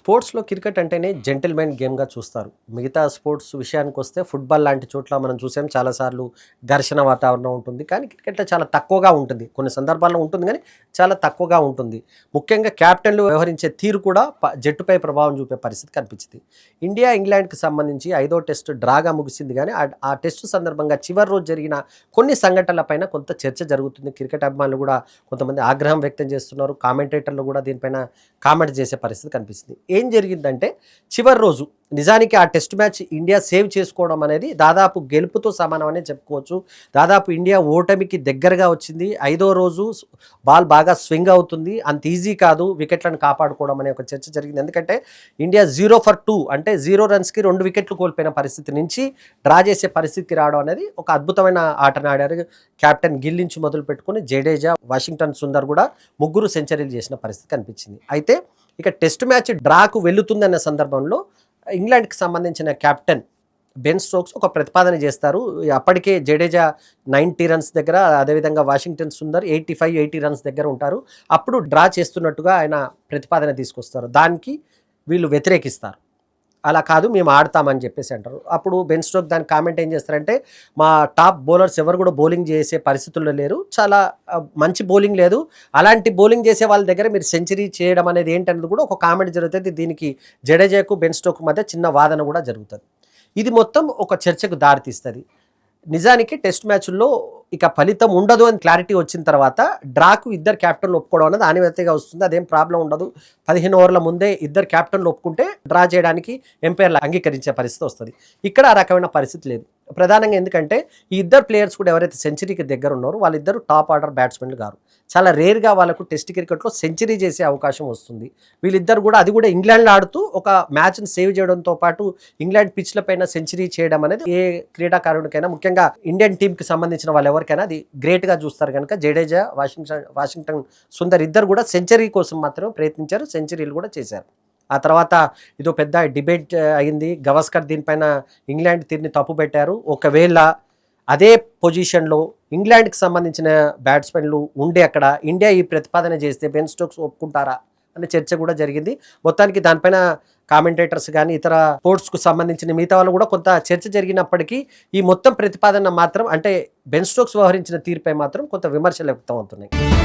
స్పోర్ట్స్లో క్రికెట్ అంటేనే జెంటిల్మెన్ గేమ్గా చూస్తారు. మిగతా స్పోర్ట్స్ విషయానికి వస్తే ఫుట్బాల్ లాంటి చోట్ల మనం చూసాం చాలాసార్లు ఘర్షణ వాతావరణం ఉంటుంది. కానీ క్రికెట్లో చాలా తక్కువగా ఉంటుంది. కొన్ని సందర్భాల్లో ఉంటుంది కానీ చాలా తక్కువగా ఉంటుంది. ముఖ్యంగా క్యాప్టెన్లు వ్యవహరించే తీరు కూడా జట్టుపై ప్రభావం చూపే పరిస్థితి కనిపించింది. ఇండియా ఇంగ్లాండ్కి సంబంధించి ఐదో టెస్ట్ డ్రాగా ముగిసింది కానీ ఆ- టెస్టు సందర్భంగా చివరి రోజు జరిగిన కొన్ని సంఘటనలపైన కొంత చర్చ జరుగుతుంది. క్రికెట్ అభిమానులు కూడా కొంతమంది ఆగ్రహం వ్యక్తం చేస్తున్నారు. కామెంటేటర్లు కూడా దీనిపైన కామెంట్ చేసే పరిస్థితి కనిపిస్తుంది. ఏం జరిగిందంటే చివరి రోజు నిజానికి ఆ టెస్ట్ మ్యాచ్ ఇండియా సేవ్ చేసుకోవడం అనేది దాదాపు గెలుపుతో సమానమనే చెప్పుకోవచ్చు. దాదాపు ఇండియా ఓటమికి దగ్గరగా వచ్చింది. ఐదో రోజు బాల్ బాగా స్వింగ్ అవుతుంది. అంత ఈజీ కాదు వికెట్లను కాపాడుకోవడం అనే ఒక చర్చ జరిగింది. ఎందుకంటే ఇండియా జీరో ఫర్ టూ అంటే జీరో రన్స్కి రెండు వికెట్లు కోల్పోయిన పరిస్థితి నుంచి డ్రా చేసే పరిస్థితికి రావడం అనేది ఒక అద్భుతమైన ఆటను ఆడారు. కెప్టెన్ గిల్ నుంచి మొదలు పెట్టుకుని జడేజా వాషింగ్టన్ సుందర్ కూడా ముగ్గురు సెంచరీలు చేసిన పరిస్థితి కనిపించింది. అయితే ఇక టెస్ట్ మ్యాచ్ డ్రాకు వెళుతుందన్న సందర్భంలో ఇంగ్లాండ్కి సంబంధించిన కెప్టెన్ బెన్ స్టోక్స్ ఒక ప్రతిపాదన చేస్తారు. అప్పటికే జడేజా నైంటీ రన్స్ దగ్గర అదేవిధంగా Washington Sundar eighty five eighty runs దగ్గర ఉంటారు. అప్పుడు డ్రా చేస్తున్నట్టుగా ఆయన ప్రతిపాదన తీసుకొస్తారు. దానికి వీళ్ళు వ్యతిరేకిస్తారు. అలా కాదు మేము ఆడతామని చెప్పేసి అంటారు. అప్పుడు బెన్ స్టోక్ దాని కామెంట్ ఏం చేస్తారంటే మా టాప్ బౌలర్స్ ఎవరు కూడా బౌలింగ్ చేసే పరిస్థితుల్లో లేరు. చాలా మంచి బౌలింగ్ లేదు. అలాంటి బౌలింగ్ చేసే వాళ్ళ దగ్గర మీరు సెంచరీ చేయడం అనేది ఏంటనేది కూడా ఒక కామెంట్ జరుగుతుంది. దీనికి జడేజాకు బెన్ స్టోక్ మధ్య చిన్న వాదన కూడా జరుగుతుంది. ఇది మొత్తం ఒక చర్చకు దారితీస్తుంది. నిజానికి టెస్ట్ మ్యాచ్ల్లో ఇక ఫలితం ఉండదు అని క్లారిటీ వచ్చిన తర్వాత డ్రాకు ఇద్దరు క్యాప్టెన్లు ఒప్పుకోవడం అనేది ఆనివేతగా వస్తుంది. అదేం ప్రాబ్లం ఉండదు. పదిహేను ఓవర్ల ముందే ఇద్దరు క్యాప్టెన్లు ఒప్పుకుంటే డ్రా చేయడానికి ఎంపైర్లు అంగీకరించే పరిస్థితి వస్తుంది. ఇక్కడ ఆ రకమైన పరిస్థితి లేదు. ప్రధానంగా ఎందుకంటే ఈ ఇద్దరు ప్లేయర్స్ కూడా ఎవరైతే సెంచరీకి దగ్గర ఉన్నారో వాళ్ళిద్దరు టాప్ ఆర్డర్ బ్యాట్స్మెన్లు గారు. చాలా రేర్గా వాళ్ళకు టెస్ట్ క్రికెట్లో సెంచరీ చేసే అవకాశం వస్తుంది. వీళ్ళిద్దరు కూడా అది కూడా ఇంగ్లాండ్లో ఆడుతూ ఒక మ్యాచ్ని సేవ్ చేయడంతో పాటు ఇంగ్లాండ్ పిచ్ల పైన సెంచరీ చేయడం అనేది ఏ క్రీడాకారుడికైనా ముఖ్యంగా ఇండియన్ టీంకి సంబంధించిన వాళ్ళు ఎవరికైనా అది గ్రేట్గా చూస్తారు కనుక జడేజా వాషింగ్టన్ వాషింగ్టన్ సుందర్ ఇద్దరు కూడా సెంచరీ కోసం మాత్రమే ప్రయత్నించారు సెంచరీలు కూడా చేశారు. ఆ తర్వాత ఇదో పెద్ద డిబేట్ అయింది. గవస్కర్ దీనిపైన ఇంగ్లాండ్ తీరుని తప్పు పెట్టారు ఒకవేళ అదే పొజిషన్లో ఇంగ్లాండ్కి సంబంధించిన బ్యాట్స్మెన్లు ఉండే అక్కడ ఇండియా ఈ ప్రతిపాదన చేస్తే బెన్ స్టోక్స్ ఒప్పుకుంటారా అనే చర్చ కూడా జరిగింది. మొత్తానికి దానిపైన కామెంటేటర్స్ కానీ ఇతర స్పోర్ట్స్కు సంబంధించిన మిగతా వాళ్ళు కూడా కొంత చర్చ జరిగినప్పటికీ ఈ మొత్తం ప్రతిపాదన మాత్రం అంటే బెన్ స్టోక్స్ వ్యవహరించిన తీరుపై మాత్రం కొంత విమర్శలు వ్యక్తం అవుతున్నాయి